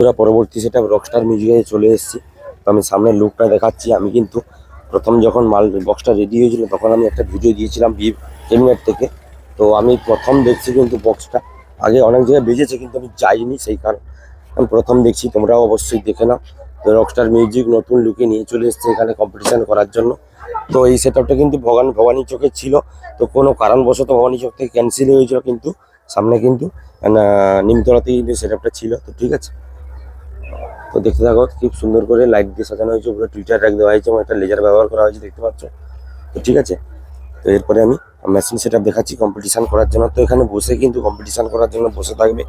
পুরো পরবর্তী সেটা রকস্টার মিউজিকে চলে এসেছি। তো আমি সামনের লুকটা দেখাচ্ছি। আমি কিন্তু প্রথম যখন মাল বক্সটা রেডি হয়েছিল, তখন আমি একটা ভিডিও দিয়েছিলাম বি কেবিনেট থেকে। তো আমি প্রথম দেখছি কিন্তু বক্সটা আগে অনেক জায়গায় বেজেছে, কিন্তু আমি যাইনি সেই কারণ। আমি প্রথম দেখছি, তোমরাও অবশ্যই দেখে নাও। তো রকস্টার মিউজিক নতুন লুকে নিয়ে চলে এসেছে এখানে কম্পিটিশন করার জন্য। তো এই সেটআপটা কিন্তু ভবানী ভবানী চোখে ছিল। তো কোনো কারণবশত ভবানী চোখ থেকে ক্যান্সেল হয়েছিল কিন্তু, সামনে কিন্তু নিমতলাতেই সেটআপটা ছিল। তো ঠিক আছে। তো দেখতে থাকো, খুব সুন্দর করে লাইট দিয়ে সাজানো হয়েছে, পুরো টুইটার রাখ দেওয়া হয়েছে এবং একটা লেজার ব্যবহার করা হয়েছে, দেখতে পাচ্ছ? তো ঠিক আছে, তো এরপরে আমি মেশিন সেট দেখাচ্ছি কম্পিটিশন করার জন্য। তো এখানে বসে কিন্তু কম্পিটিশন করার জন্য বসে থাকবে।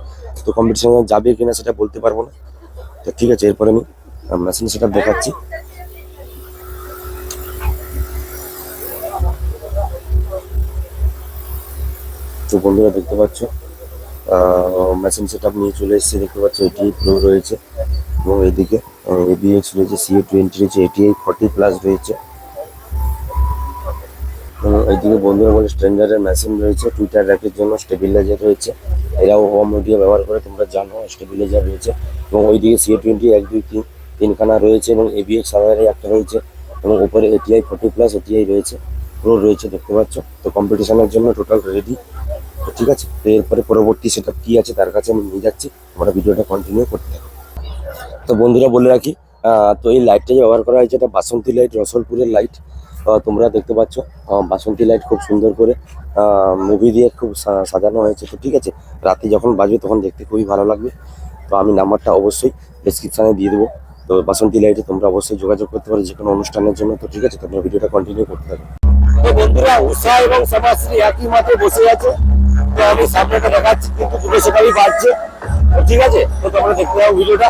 তো কম্পিটিশন যাবে কিনা সেটা বলতে পারব না। তো ঠিক আছে, এরপরে আমি মেশিন সেট দেখাচ্ছি। তো বন্ধুরা দেখতে পাচ্ছ মেশিন সেট নিয়ে চলে এসেছে, দেখতে পাচ্ছ, এটি প্রো রয়েছে। এবং এদিকে এবিএক্স রয়েছে সিএ টোয়েন্টি রয়েছে এটিআই ফর্টি প্লাস রয়েছে। এবং এইদিকে বন্ধুরা বলে স্ট্রেঞ্জারের মেশিন রয়েছে টুইটার র্যাকের জন্য স্টেবিলাইজার রয়েছে। এরাও হোম মিডিয়া ব্যবহার করে তোমরা জানো স্টেবিলাইজার রয়েছে। এবং ওইদিকে সিএ টোয়েন্টি এক, দুই, তিন, তিনখানা রয়েছে এবং এবিএক্স সাভারে একটা রয়েছে। এবং উপরে এটিআই ফর্টি প্লাস এটিআই রয়েছে। প্রো রয়েছে, দেখতে পাচ্ছ? তো কম্পিটিশনের জন্য টোটাল রেডি ঠিক আছে? তো এরপরে পরবর্তী সেটা কি আছে তার কাছে আমি নিয়ে যাচ্ছি। আমরা ভিডিওটা কন্টিনিউ করতে থাকো। তো বন্ধুরা বলে রাখি তো এই লাইটটা যে ব্যবহার করা হয়েছে, এটা বাসন্তী লাইট রসলপুরের লাইট তোমরা দেখতে পাচ্ছ। বাসন্তী লাইট খুব সুন্দর করে মুভি দিয়ে খুব সাজানো হয়েছে। তো ঠিক আছে, রাতে যখন বাজবে তখন দেখতে খুবই ভালো লাগবে। তো আমি নাম্বারটা অবশ্যই ডিসক্রিপশানে দিয়ে দেবো। তো বাসন্তী লাইটে তোমরা অবশ্যই যোগাযোগ করতে পারো যে কোনো অনুষ্ঠানের জন্য। তো ঠিক আছে, তোমরা ভিডিওটা কন্টিনিউ করতে থাকো। বন্ধুরা, উষা এবং সমাজশ্রী একই মাঠে বসে আছে। আমি সামনেটা দেখাচ্ছি, কিন্তু দুটো সেটাই বাজছে। তো ঠিক আছে, তো তোমরা দেখতে পাবো ভিডিওটা।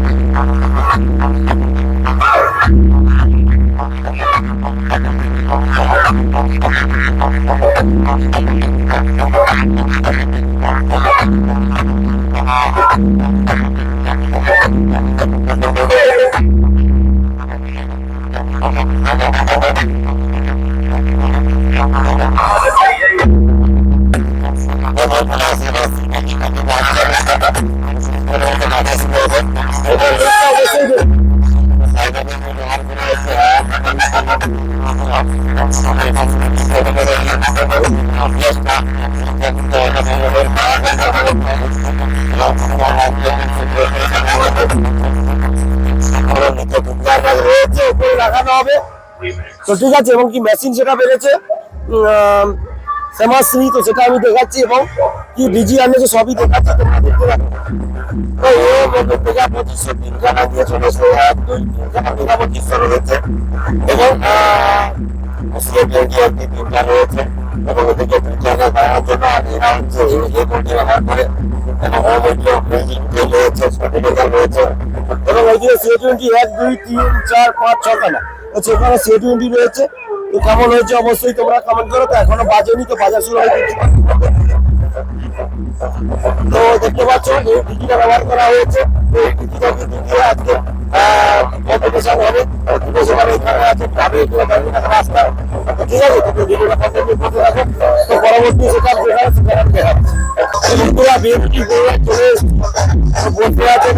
রয়েছে উপরে হবে তো ঠিক আছে এবং কি মেশিন সেটা বেড়েছে? তো সেটা আমি দেখাচ্ছি এবং কি ডিজি আনেছে সবই দেখাচ্ছি তোমরা দেখতে পাবে তো ও মধ্যে মেগা পঁচিশশো তিনখানা দিয়ে চলে এসে এক, দুই, তিনখানা মেগা পঁচিশশো রয়েছে। এবং সিএ টোয়েন্টি এক দুই তিনটা রয়েছে। এবং ওদিকে দুইটাকে বাড়ানোর জন্য আমি এরা হচ্ছে এই কোনটি ব্যবহার করে। এবং হোম এডিও মিউজিক রয়েছে স্পটিফাই রয়েছে। এবং ওইদিকে সিএ টোয়েন্টি এক, দুই, তিন, চার, পাঁচ, ছখানা। তো সেখানে সিএ টোয়েন্টি রয়েছে। তো কেমন হয়েছে অবশ্যই তোমরা কমেন্ট করো। তো এখনও বাজেনি, তো বাজার শুরু হয়ে তো দেখতে পাচ্ছ এই টিকিটা ব্যবহার করা হয়েছে। এই টিকিটা কিন্তু দিয়ে আজকে কম্পিটিশন হবে। দুটো সেখানে এখানে আছে ক্লাবে রাস্তা। তো ঠিক আছে, তো ভিডিওটা কন্টিনিউ করতে থাকো তো পরবর্তী সেটা যেখানে সেখানে তো বন্ধুরা এসেছি। বলতে আছে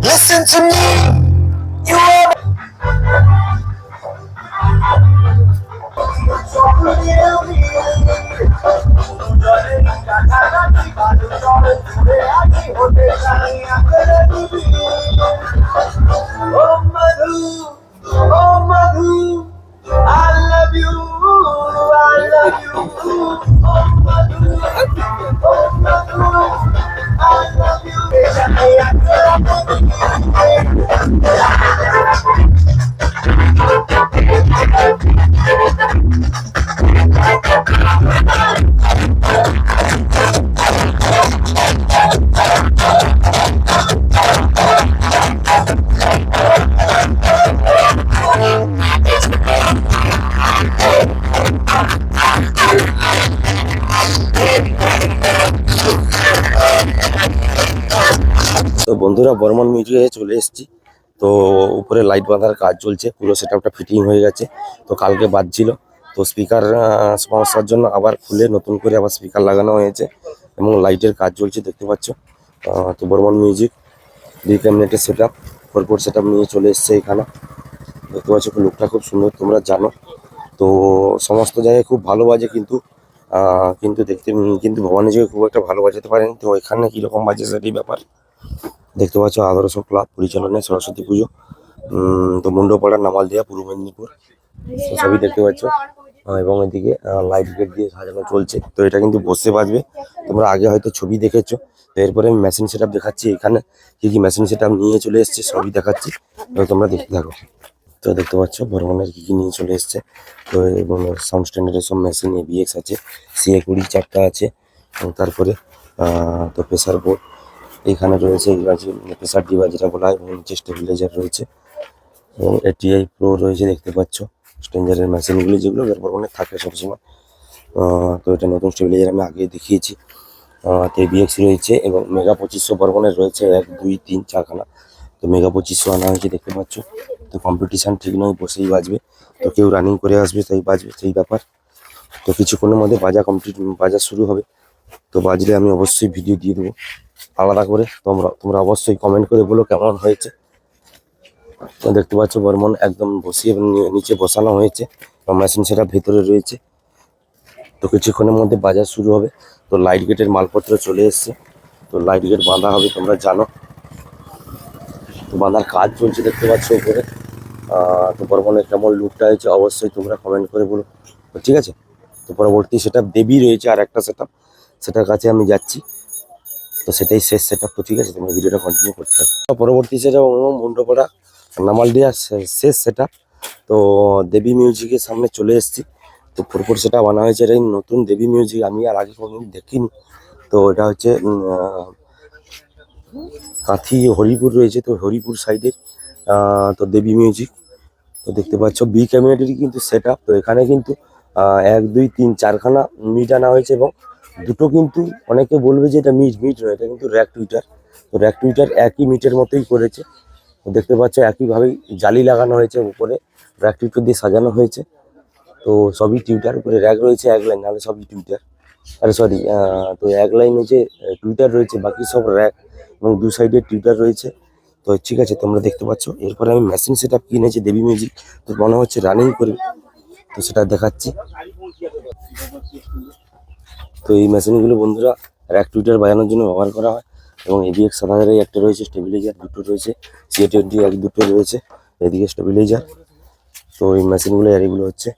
Listen to me. You are. বন্ধুরা বর্মন মিউজিকে চলে এসেছি। তো উপরে লাইট বাঁধার কাজ চলছে, পুরো সেটআপটা ফিটিং হয়ে গেছে। তো কালকে বাজছিল। তো স্পিকার সমস্যার জন্য আবার খুলে নতুন করে আবার স্পিকার লাগানো হয়েছে এবং লাইটের কাজ চলছে, দেখতে পাচ্ছ। তো বর্মন মিউজিক, দুই ক্যাবিনেটের set up four four set নিয়ে চলে এসছে এখানে। দেখতে পাচ্ছ লুকটা খুব সুন্দর, তোমরা জানো। তো সমস্ত জায়গায় খুব ভালো বাজে কিন্তু কিন্তু দেখতে, কিন্তু ভবানীজিকে খুব একটা ভালো বাজাতে পারেনি। তো এখানে কীরকম বাজে সেটাই ব্যাপার। দেখতে পাচ্ছ আদর্শ ক্লাব পরিচালনায় সরস্বতী পুজো। তো মুন্ডপাড়া নামালদিয়া পূর্ব মেদিনীপুর। সবই দেখতে পাচ্ছ। এবং এদিকে লাইট গেট দিয়ে সাজানো চলছে। তো এটা কিন্তু বসে বাজবে। তোমরা আগে হয়তো ছবি দেখেছ। তো এরপরে আমি মেশিন সেট দেখাচ্ছি এখানে। কি কি মেশিন সেট নিয়ে চলে এসছে সবই দেখাচ্ছি। তো তোমরা দেখতে থাকো। তো দেখতে পাচ্ছ বর্মনের কি কি নিয়ে চলে এসছে। তো এবং সাউন্ড স্ট্যান্ডার্ডের সব মেশিন এবিএক্স আছে সিএ কুড়ি চারটা আছে। এবং তারপরে তো প্রেসার বোর্ড এখানে রয়েছে প্রেসার ডিবা যেটা বলা হয়, এবং নিচে স্টেবিলাইজার রয়েছে। এবং এটিআই প্রো রয়েছে, দেখতে পাচ্ছ। স্ট্রেঞ্জারের মেশিনগুলি যেগুলো বর্মনে থাকে সবসময় তো এটা নতুন স্টেবিলাইজার আমি আগে দেখিয়েছি। তো এবিএক্স রয়েছে, এবং মেগা পঁচিশশো বর্মনের রয়েছে এক, দুই, তিন, চারখানা। তো মেগা পঁচিশশো আনা হয়েছে, দেখতে পাচ্ছ। তো কম্পিটিশান ঠিক নয়, বসেই বাজবে। তো কেউ রানিং করে আসবে, তাই বাজবে, সেই ব্যাপার। তো কিছুক্ষণের মধ্যে বাজা কমপ্লিট বাজা শুরু হবে। তো বাজলে আমি অবশ্যই ভিডিও দিয়ে দেবো। আলাদা করে তোমরা তোমরা অবশ্যই কমেন্ট করে বলো কেমন হয়েছে। দেখতে পাচ্ছ বর্মন একদম বসিয়ে নিচে বসানো হয়েছে। মেশিন সেটা ভেতরে রয়েছে। তো কিছুক্ষণের মধ্যে বাজার শুরু হবে। তো লাইট গেটের মালপত্র চলে এসছে। তো লাইট গেট বাঁধা হবে, তোমরা জানো। তো বাঁধার কাজ চলছে দেখতে পাচ্ছ উপরে। তো বর্মনের কেমন লুকটা হয়েছে অবশ্যই তোমরা কমেন্ট করে বলো। ঠিক আছে? তো পরবর্তী সেটা দেবী রয়েছে আর একটা সেটা সেটার কাছে আমি যাচ্ছি। তো সেটাই শেষ সেট তো ঠিক আছে, তোমরা ভিডিওটা কন্টিনিউ করতে থাকো। পরবর্তী সেটা মুন্ডপাড়া নামালডিয়া শেষ সেটা তো দেবী মিউজিকের সামনে চলে এসেছি। তো পরপর সেটা বানা হয়েছে, এটা নতুন দেবী মিউজিক আমি আর আগে কোনোদিন দেখিনি। তো এটা হচ্ছে কাঁথি হরিপুর রয়েছে, তো হরিপুর সাইডের তো দেবী মিউজিক তো দেখতে পাচ্ছ বি ক্যাবিনেটেরই কিন্তু সেট তো এখানে কিন্তু এক, দুই, তিন, চারখানা মিট আনা হয়েছে এবং দুটো কিন্তু অনেকে বলবে যে এটা মিট মিট নয়, এটা কিন্তু র্যাক টুইটার। তো র্যাক টুইটার একই মিটের মতোই করেছে। দেখতে পাচ্ছ একইভাবেই জালি লাগানো হয়েছে উপরে, র্যাক টুইটার দিয়ে সাজানো হয়েছে। তো সবই টুইটার, উপরে র্যাক রয়েছে এক লাইন, নাহলে সবই টুইটার। আরে সরি তো এক লাইন হচ্ছে টুইটার রয়েছে, বাকি সব র্যাক এবং দু সাইডে টুইটার রয়েছে। তো ঠিক আছে, তোমরা দেখতে পাচ্ছ, এরপরে আমি মেশিন সেট আপ কিনেছি, দেবী মিউজিক। তো মনে হচ্ছে রানিং করি, তো সেটা দেখাচ্ছি। তো এই মেশিনগুলো বন্ধুরা র্যাক টুইটার বাজানোর জন্য ব্যবহার করা হয় এবং এবিএক্স সাত হাজারের একটা রয়েছে স্টেবিলাইজার দুটো রয়েছে সিএ টোয়েন্টি এক দুটো রয়েছে এদিকে স্টেবিলাইজার তো এই মেশিনগুলো আর এগুলো হচ্ছে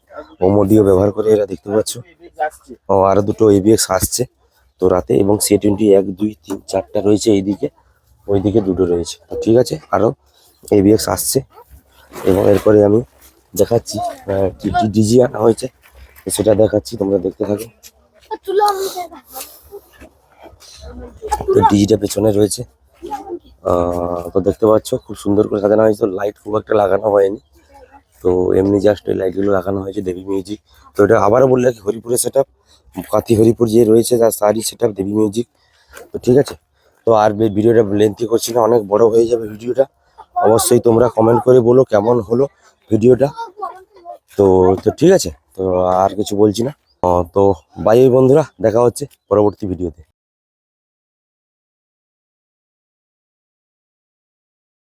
ওমোডিও ব্যবহার করে এরা দেখতে পাচ্ছ ও আরও দুটো এবিএক্স আসছে তো রাতে এবং সিএ টোয়েন্টি এক দুই তিন চারটা রয়েছে এইদিকে ওইদিকে দুটো রয়েছে তো ঠিক আছে আরও এবিএক্স আসছে এবং এরপরে আমি দেখাচ্ছি কি ডিজি আনা হয়েছে সেটা দেখাচ্ছি তোমরা দেখতে থাকো ডিজিটা পেছনে রয়েছে। তো দেখতে পাচ্ছ, খুব সুন্দর করে সাজানো হয়েছে। লাইট খুব একটা লাগানো হয়নি। তো এমনি জাস্ট ওই লাইটগুলো লাগানো হয়েছে দেবী মিউজিক তো এটা আবারও বললে হরিপুরের সেট আপ কাতি হরিপুর যে রয়েছে, তার তারই সেট আপ দেবী মিউজিক তো ঠিক আছে। তো আর ভিডিওটা লেন্থি করছি না, অনেক বড় হয়ে যাবে ভিডিওটা। অবশ্যই তোমরা কমেন্ট করে বলো কেমন হলো ভিডিওটা। তো তো ঠিক আছে। তো আর কিছু বলছি না। তো বাই বন্ধুরা দেখা হচ্ছে পরবর্তী ভিডিওতে